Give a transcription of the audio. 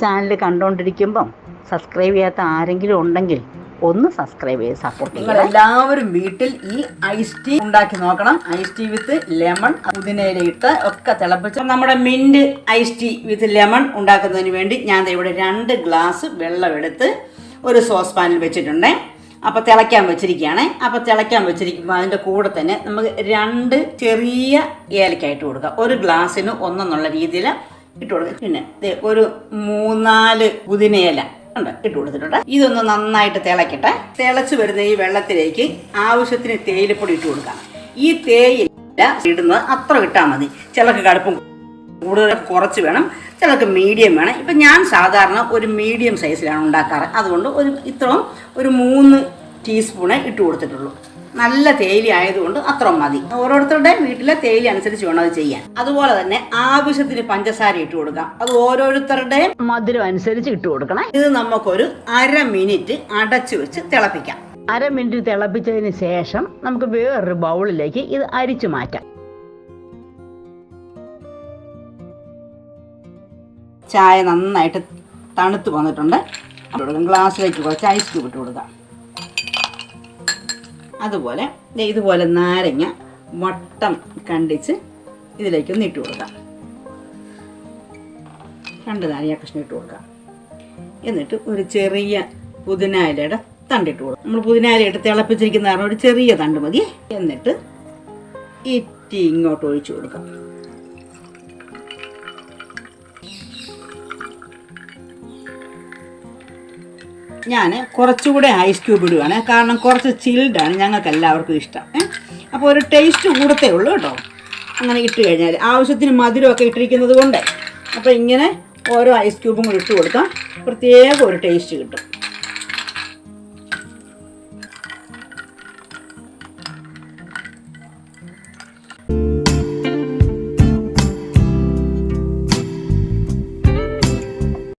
Channel കണ്ടുകൊണ്ടിരിക്കുമ്പം subscribe ചെയ്യാത്ത ആരെങ്കിലും ഉണ്ടെങ്കിൽ ഒന്ന് സബ്സ്ക്രൈബ് ചെയ്ത് സപ്പോർട്ട് ചെയ്യണം എല്ലാവരും വീട്ടിൽ ഈ ഐസ് ടീ ഉണ്ടാക്കി നോക്കണം. ഐസ് ടീ വിത്ത് ലെമൺ പുതിനയില ഇട്ട് ഒക്കെ തിളപ്പിച്ച് നമ്മുടെ mint ice tea with lemon ഉണ്ടാക്കുന്നതിന് വേണ്ടി ഞാൻ ഇവിടെ രണ്ട് ഗ്ലാസ് വെള്ളം എടുത്ത് ഒരു സോസ് പാനിൽ വെച്ചിട്ടുണ്ട്. അപ്പോൾ തിളയ്ക്കാൻ വെച്ചിരിക്കുകയാണ്. അപ്പോൾ തിളയ്ക്കാൻ വെച്ചിരിക്കുമ്പോൾ അതിന്റെ കൂടെ തന്നെ നമുക്ക് രണ്ട് ചെറിയ ഏലക്കായിട്ട് കൊടുക്കാം. ഒരു ഗ്ലാസ്സിന് ഒന്നെന്നുള്ള രീതിയിൽ ഇട്ട് കൊടുക്കുക പിന്നെ ഒരു മൂന്നാൽ പുതിനയില ഉണ്ട് ഇട്ട് കൊടുത്തിട്ടുണ്ട്. ഇതൊന്ന് നന്നായിട്ട് തിളക്കട്ടെ. തിളച്ച് വരുന്ന ഈ വെള്ളത്തിലേക്ക് ആവശ്യത്തിന് തേയിലപ്പൊടി ഇട്ട് കൊടുക്കാം. ഈ തേയില ഇടുന്നത് അത്ര ഇട്ടാൽ മതി. ചിലക്ക് കടുപ്പും കൂടുതൽ കുറച്ച് വേണം. ചിലർക്ക് മീഡിയം വേണം. ഇപ്പം ഞാൻ സാധാരണ ഒരു മീഡിയം സൈസിലാണ് ഉണ്ടാക്കാറ്. അതുകൊണ്ട് ഒരു ഇത്രയും ഒരു മൂന്ന് ടീസ്പൂണേ ഇട്ട് കൊടുത്തിട്ടുള്ളൂ. നല്ല തേയില ആയതുകൊണ്ട് അത്ര മതി. ഓരോരുത്തരുടെ വീട്ടിലെ തേയില അനുസരിച്ച് വേണം അത് ചെയ്യാൻ. അതുപോലെ തന്നെ ആവശ്യത്തിന് പഞ്ചസാര ഇട്ട് കൊടുക്കാം. അത് ഓരോരുത്തരുടെ മധുരം അനുസരിച്ച് ഇട്ട് കൊടുക്കണം. ഇത് നമുക്കൊരു അര മിനിറ്റ് അടച്ചു വെച്ച് തിളപ്പിക്കാം. അര മിനിറ്റ് തിളപ്പിച്ചതിന് ശേഷം നമുക്ക് വേറൊരു ബൗളിലേക്ക് ഇത് അരിച്ചു മാറ്റാം. ചായ നന്നായിട്ട് തണുത്ത് വന്നിട്ടുണ്ട്. ഗ്ലാസ്സിലേക്ക് കുറച്ച് ഐസ് ക്യൂബ് ഇട്ട് കൊടുക്കാം. അതുപോലെ ഇതുപോലെ നാരങ്ങ വട്ടം കണ്ടിച്ച് ഇതിലേക്കൊന്ന് ഇട്ട് കൊടുക്കാം. രണ്ട് നാരങ്ങ കഷ്ണം ഇട്ട് കൊടുക്കാം. എന്നിട്ട് ഒരു ചെറിയ പുതിനായിലയുടെ തണ്ടിട്ട് കൊടുക്കും. നമ്മൾ പുതിനായില ഇട്ട് തിളപ്പിച്ചിരിക്കുന്ന കാരണം ഒരു ചെറിയ തണ്ട് മതി. എന്നിട്ട് ഇറ്റി ഇങ്ങോട്ട് ഒഴിച്ചു കൊടുക്കാം. ഞാൻ കുറച്ചുകൂടെ ഐസ് ക്യൂബ് ഇടുകയാണ് കാരണം കുറച്ച് ചിൽഡാണ് ഞങ്ങൾക്ക് എല്ലാവർക്കും ഇഷ്ടം. അപ്പോൾ ഒരു ടേസ്റ്റ് കൂടത്തേ ഉള്ളൂ കേട്ടോ. അങ്ങനെ ഇട്ട് കഴിഞ്ഞാൽ ആവശ്യത്തിന് മധുരമൊക്കെ ഇട്ടിരിക്കുന്നത് കൊണ്ട്. അപ്പോൾ ഇങ്ങനെ ഓരോ ഐസ് ക്യൂബും കൂടി ഇട്ട് കൊടുക്കാം പ്രത്യേക ഒരു ടേസ്റ്റ് കിട്ടും.